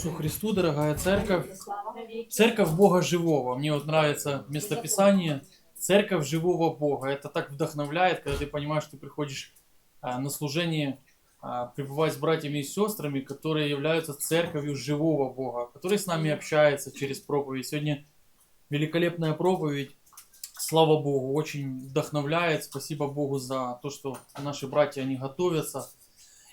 Иисусу Христу, дорогая церковь. Церковь Бога Живого. Мне вот нравится местописание. Церковь Живого Бога. Это так вдохновляет, когда ты понимаешь, что ты приходишь а, на служение а, пребывать с братьями и сестрами, которые являются церковью живого Бога, который с нами общается через проповедь. Сегодня великолепная проповедь. Слава Богу, очень вдохновляет. Спасибо Богу за то, что наши братья, они готовятся.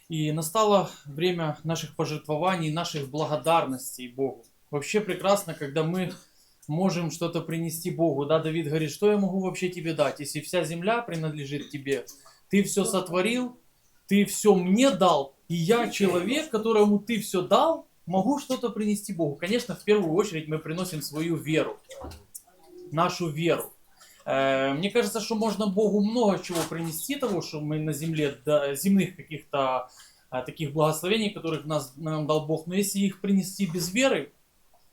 И настало время наших пожертвований, наших благодарностей Богу. Вообще прекрасно, когда мы можем что-то принести Богу. Да, Давид говорит, что я могу вообще тебе дать, если вся земля принадлежит тебе? Ты все сотворил, ты все мне дал, и я человек, которому ты все дал, могу что-то принести Богу. Конечно, в первую очередь мы приносим свою веру, нашу веру. Мне кажется, что можно Богу много чего принести того, что мы на земле, да, земных каких-то таких благословений, которых нас, нам дал Бог. Но если их принести без веры,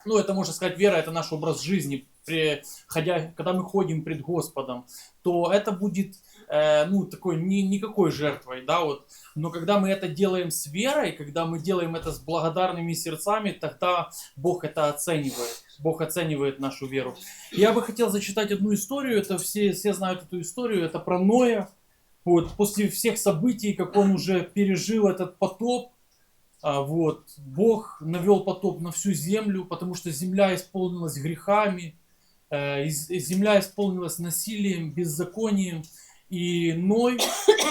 ну это можно сказать, вера это наш образ жизни, при, ходя, когда мы ходим пред Господом, то это будет э, ну такой ни, никакой жертвой, да, вот. Но когда мы это делаем с верой, когда мы делаем это с благодарными сердцами, тогда Бог это оценивает. Бог оценивает нашу веру. Я бы хотел зачитать одну историю, это все, все знают эту историю, это про Ноя. Вот, после всех событий, как он уже пережил этот потоп, а, вот, Бог навел потоп на всю землю, потому что земля исполнилась грехами, земля исполнилась насилием, беззаконием, и Ной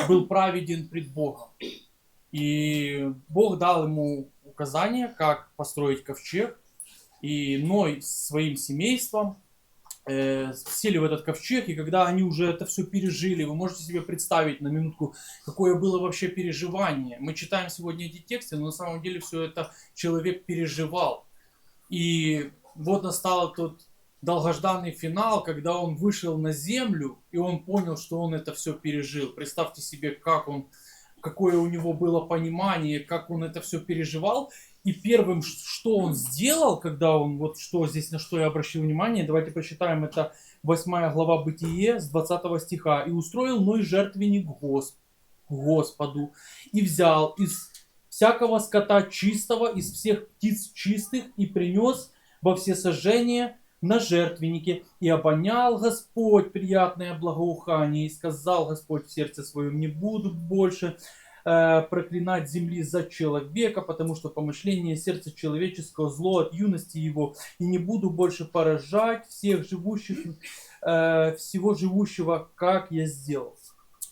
был праведен пред Богом. И Бог дал ему указания, как построить ковчег, и Ной с своим семейством э, сели в этот ковчег, и когда они уже это все пережили, вы можете себе представить на минутку, какое было вообще переживание. Мы читаем сегодня эти тексты, но на самом деле все это человек переживал. И вот настал тот долгожданный финал, когда он вышел на землю, и он понял, что он это все пережил. Представьте себе, как он, какое у него было понимание, как он это все переживал. И первым, что он сделал, когда он, вот что здесь, на что я обращил внимание, давайте прочитаем, это 8 глава Бытие с 20 стиха. «И устроил Ной жертвенник Госп- Господу, и взял из всякого скота чистого, из всех птиц чистых, и принес во всесожжение на жертвеннике. И обонял Господь приятное благоухание, и сказал Господь в сердце своем, не буду больше э, проклинать земли за человека, потому что помышление сердца человеческого зло от юности его, и не буду больше поражать всех живущих, э, всего живущего, как я сделал.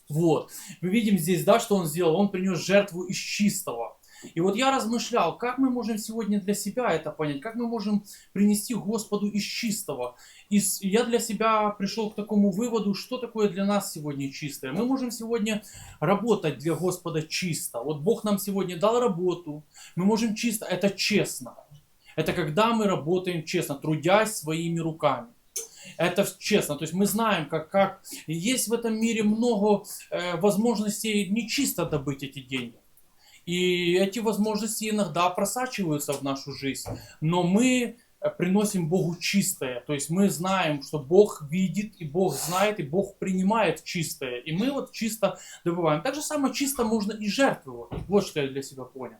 Вот. Мы видим здесь, да, что он сделал. Он принес жертву из чистого. И вот я размышлял, как мы можем сегодня для себя это понять, как мы можем принести Господу из чистого. И я для себя пришел к такому выводу, что такое для нас сегодня чистое. Мы можем сегодня работать для Господа чисто. Вот Бог нам сегодня дал работу, мы можем чисто, это честно. Это когда мы работаем честно, трудясь своими руками. Это честно, то есть мы знаем, как, как есть в этом мире много э, возможностей нечисто добыть эти деньги. И эти возможности иногда просачиваются в нашу жизнь. Но мы э, приносим Богу чистое. То есть мы знаем, что Бог видит, и Бог знает, и Бог принимает чистое. И мы вот чисто добываем. Так же самое чисто можно и жертвовать. Вот что я для себя понял.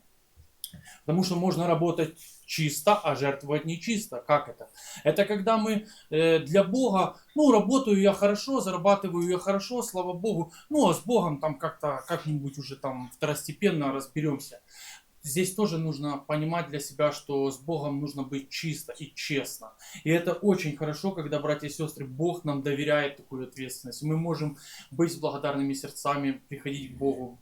Потому что можно работать чисто, а жертвовать нечисто. Как это? Это когда мы э, для Бога, ну, работаю я хорошо, зарабатываю я хорошо, слава Богу. Ну, а с Богом там как-то, как-нибудь уже там второстепенно разберемся. Здесь тоже нужно понимать для себя, что с Богом нужно быть чисто и честно. И это очень хорошо, когда, братья и сестры, Бог нам доверяет такую ответственность. Мы можем быть с благодарными сердцами, приходить к Богу.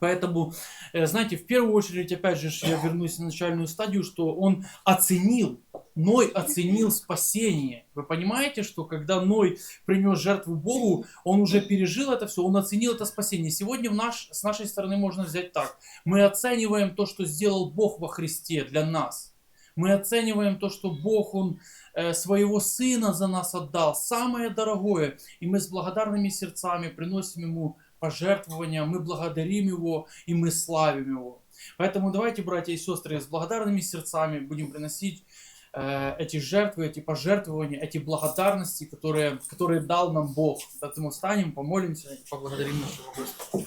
Поэтому, э, знаете, в первую очередь, опять же, я вернусь на начальную стадию, что он оценил, Ной оценил спасение. Вы понимаете, что когда Ной принес жертву Богу, он уже пережил это все, он оценил это спасение. Сегодня в наш, с нашей стороны можно взять так. Мы оцениваем то, что сделал Бог во Христе для нас. Мы оцениваем то, что Бог, Он э, своего Сына за нас отдал, самое дорогое. И мы с благодарными сердцами приносим Ему пожертвования, мы благодарим Его и мы славим Его. Поэтому давайте, братья и сестры, с благодарными сердцами будем приносить э, эти жертвы, эти пожертвования, эти благодарности, которые, которые дал нам Бог. Поэтому встанем, помолимся и поблагодарим нашего Господа.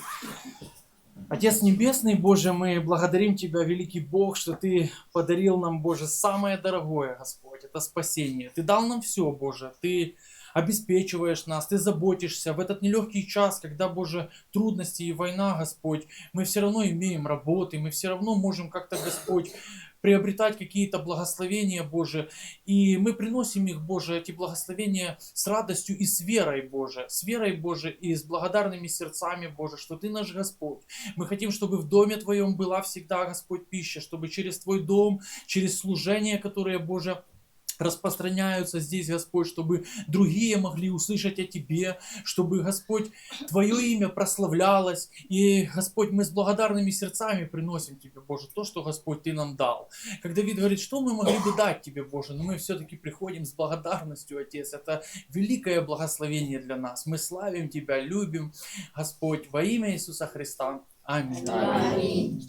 Отец Небесный, Боже, мы благодарим Тебя, великий Бог, что Ты подарил нам, Боже, самое дорогое, Господь, это спасение. Ты дал нам все, Боже, Ты обеспечиваешь нас, Ты заботишься в этот нелегкий час, когда, Боже, трудности и война, Господь, мы все равно имеем работы, мы все равно можем как-то, Господь, приобретать какие-то благословения, Боже, и мы приносим их, Боже, эти благословения с радостью и с верой, Боже, с верой, Боже, и с благодарными сердцами, Боже, что Ты наш Господь. Мы хотим, чтобы в доме Твоем была всегда, Господь, пища, чтобы через Твой дом, через служение, которое, Боже, распространяются здесь, Господь, чтобы другие могли услышать о Тебе, чтобы, Господь, Твое имя прославлялось. И, Господь, мы с благодарными сердцами приносим Тебе, Боже, то, что, Господь, Ты нам дал. Как Давид говорит, что мы могли бы дать Тебе, Боже, но мы все-таки приходим с благодарностью, Отец. Это великое благословение для нас. Мы славим Тебя, любим, Господь, во имя Иисуса Христа. Аминь. Аминь.